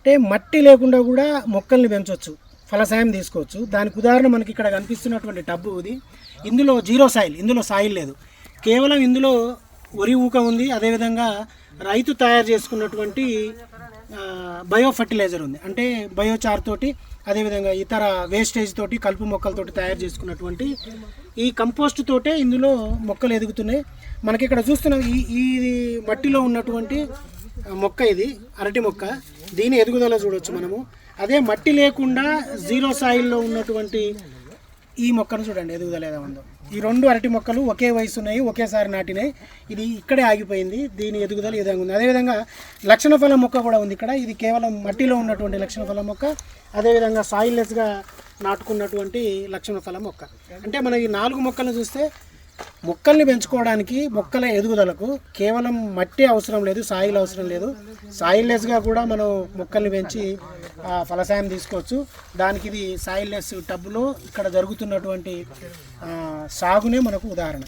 అంటే మట్టి లేకుండా కూడా మొక్కల్ని పెంచవచ్చు ఫలసాయం తీసుకోవచ్చు. దానికి ఉదాహరణ మనకి ఇక్కడ కనిపిస్తున్నటువంటి టబ్బు ఇది. ఇందులో జీరో సాయిల్ ఇందులో సాయిల్ లేదు. కేవలం ఇందులో వరి ఊక ఉంది అదేవిధంగా రైతు తయారు చేసుకున్నటువంటి బయో ఫర్టిలైజర్ ఉంది. అంటే బయోచార్ తోటి అదేవిధంగా ఇతర వేస్టేజ్ తోటి కలుపు మొక్కలతోటి తయారు చేసుకున్నటువంటి ఈ కంపోస్ట్ తోటే ఇందులో మొక్కలు ఎదుగుతున్నాయి. మనకి ఇక్కడ చూస్తున్నాం ఈ ఈ మట్టిలో ఉన్నటువంటి మొక్క ఇది అరటి మొక్క. దీని ఎదుగుదల చూడొచ్చు మనము. అదే మట్టి లేకుండా జీరో సాయిల్లో ఉన్నటువంటి ఈ మొక్కను చూడండి ఎదుగుదల ఏదో ఉందో. ఈ రెండు అరటి మొక్కలు ఒకే వయసు ఉన్నాయి ఒకేసారి నాటినాయి. ఇది ఇక్కడే ఆగిపోయింది దీని ఎదుగుదల ఈ విధంగా ఉంది. అదేవిధంగా లక్షణ ఫలం మొక్క కూడా ఉంది ఇక్కడ. ఇది కేవలం మట్టిలో ఉన్నటువంటి లక్షణ ఫలం మొక్క అదేవిధంగా సాయిల్లెస్గా నాటుకున్నటువంటి లక్షణ ఫలం మొక్క. అంటే మనం ఈ నాలుగు మొక్కలను చూస్తే మొక్కల్ని పెంచుకోవడానికి మొక్కల ఎదుగుదలకు కేవలం మట్టి అవసరం లేదు సాయిల్ అవసరం లేదు. సాయిల్లెస్గా కూడా మనం మొక్కల్ని పెంచి ఫలసాయం తీసుకోవచ్చు. దానికి ఇది సాయిల్లెస్ టబ్లో ఇక్కడ జరుగుతున్నటువంటి సాగునే మనకు ఉదాహరణ.